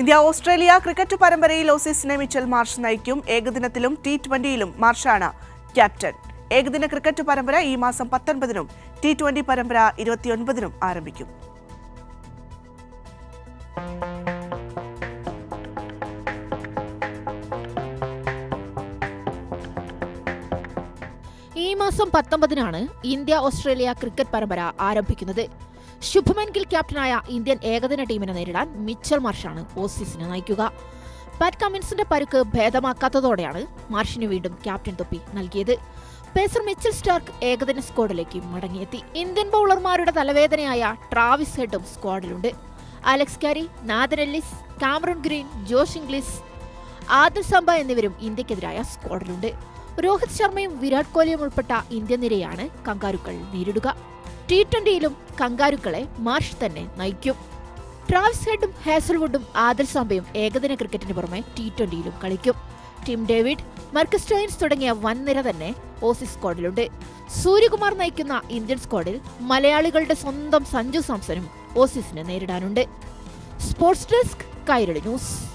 India Australia cricket പരമ്പരയിൽ ഓസീസിനെ Mitchell Marsh നയിക്കും. ഏകദിനത്തിലും ടി ട്വന്റിയിലും മാർഷാണ് ക്യാപ്റ്റൻ. ഏകദിന ക്രിക്കറ്റ് പരമ്പര ഈ മാസം പത്തൊൻപതിനും ടി ട്വന്റി പരമ്പര ഇരുപത്തിയൊൻപതിനും ആരംഭിക്കും. ഈ മാസം പത്തൊമ്പതിനാണ് ഇന്ത്യ ഓസ്ട്രേലിയ ക്രിക്കറ്റ് പരമ്പര ആരംഭിക്കുന്നത്. ശുഭമൻ ഗിൽ ക്യാപ്റ്റനായ ഇന്ത്യൻ ഏകദിന ടീമിനെ നേരിടാൻ മിച്ചൽ മാർഷാണ് ഓസീസിനെ നയിക്കുക. പാറ്റ് കമ്മിൻസിന്റെ പരുക്ക് ഭേദമാക്കാത്തതോടെയാണ് മാർഷിന് വീണ്ടും ക്യാപ്റ്റൻ തൊപ്പി നൽകിയത്. പേസർ മിച്ചൽ സ്റ്റാർക്ക് ഏകദിന സ്ക്വാഡിലേക്ക് മടങ്ങിയെത്തി. ഇന്ത്യൻ ബൗളർമാരുടെ തലവേദനയായ ട്രാവിസ് ഹെഡും സ്ക്വാഡിലുണ്ട്. Alex Carey Nathan Ellis Cameron Green Josh Inglis Adam Zampa എന്നിവരും ഇന്ത്യക്കെതിരായ സ്ക്വാഡിലുണ്ട്. രോഹിത് ശർമ്മയും വിരാട് കോഹ്ലിയും ഉൾപ്പെട്ട ഇന്ത്യൻ നിരയാണ് കങ്കാരുക്കൾ നേരിടുക. ടി ട്വന്റിയിലും കങ്കാരുക്കളെ മാർഷ് തന്നെ നയിക്കും. ട്രാവിസ് ഹെഡും ഹാസൽവുഡും ആദർ സാമ്പയും ഏകദിന ക്രിക്കറ്റിന് പുറമെ ടി ട്വന്റിയിലും കളിക്കും. ടിം ഡേവിഡ് മർക്കസ് സ്റ്റോയിൻസ് തുടങ്ങിയ വൻനിര തന്നെ ഓസീസ് സ്ക്വാഡിലുണ്ട്. സൂര്യകുമാർ നയിക്കുന്ന ഇന്ത്യൻ സ്ക്വാഡിൽ മലയാളികളുടെ സ്വന്തം സഞ്ജു സാംസനും ഓസീസിനെ നേരിടാനുണ്ട്. Sports desk Kairali news.